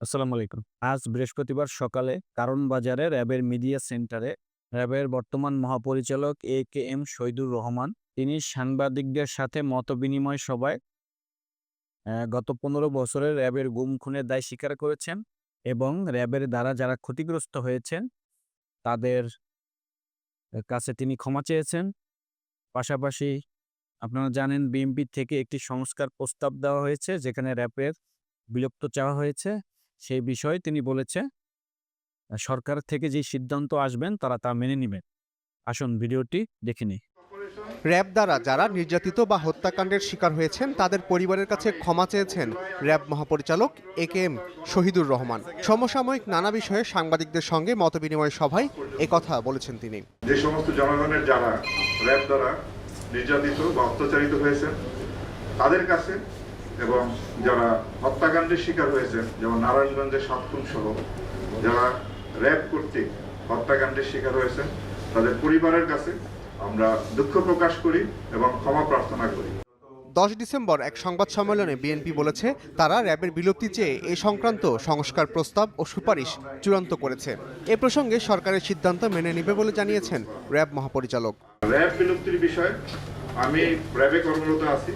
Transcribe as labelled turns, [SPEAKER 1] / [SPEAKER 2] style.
[SPEAKER 1] আসসালামু আলাইকুম। আজ বৃহস্পতিবার সকালে কারণ বাজারে র্যাবের মিডিয়া সেন্টারে র্যাবের বর্তমান মহাপরিচালক A K M Shahidur Rahman, তিনি সাংবাদিকদের সাথে মতবিনিময় সভায় গত পনেরো বছরের র্যাবের গুম, খুনের দায় স্বীকার করেছেন এবং র্যাবের দ্বারা যারা ক্ষতিগ্রস্ত হয়েছেন, তাদের কাছে তিনি ক্ষমা চেয়েছেন। পাশাপাশি আপনারা জানেন বিএনপি থেকে একটি সংস্কার প্রস্তাব দেওয়া হয়েছে, যেখানে র্যাবের বিলুপ্ত চাওয়া হয়েছে। সেই বিষয়ে তিনি বলেছে সরকার থেকে যে সিদ্ধান্ত আসবেন তারা তা মেনে নেবেন। আসুন ভিডিওটি দেখে নিই।
[SPEAKER 2] র্যাব দ্বারা যারা নির্যাতিত বা হত্যাকাণ্ডের শিকার হয়েছেন তাদের পরিবারের কাছে ক্ষমা চেয়েছেন র্যাব মহাপরিচালক A K M Shahidur Rahman. সমসাময়িক নানা বিষয়ে সাংবাদিকদের সঙ্গে মতবিনিময় সভায় একথা বলেছেন তিনি।
[SPEAKER 3] যে সমস্ত জনগণের যারা র্যাব দ্বারা নির্যাতিত বা অত্যাচারিত হয়েছেন তাদের কাছে এবং যারা হত্যাকাণ্ডের শিকার হয়েছেন যেমন নারায়ণগঞ্জের সাতক্ষণ সহ যারা র্যাব কর্তৃক হত্যাকাণ্ডের শিকার হয়েছেন তাদের পরিবারের কাছে আমরা দুঃখ প্রকাশ করি এবং ক্ষমা প্রার্থনা করি।
[SPEAKER 2] দশ ডিসেম্বর এক সংবাদ সম্মেলনে বিএনপি বলেছে তারা র্যাবের বিলুপ্তি চেয়ে এ সংক্রান্ত সংস্কার প্রস্তাব ও সুপারিশ চূড়ান্ত করেছে। এ প্রসঙ্গে সরকারের সিদ্ধান্ত মেনে নেবে বলে জানিয়েছেন র্যাব মহাপরিচালক।
[SPEAKER 3] র্যাব বিলুপ্তির বিষয়ে আমি র্যাবে কর্মরত আছি।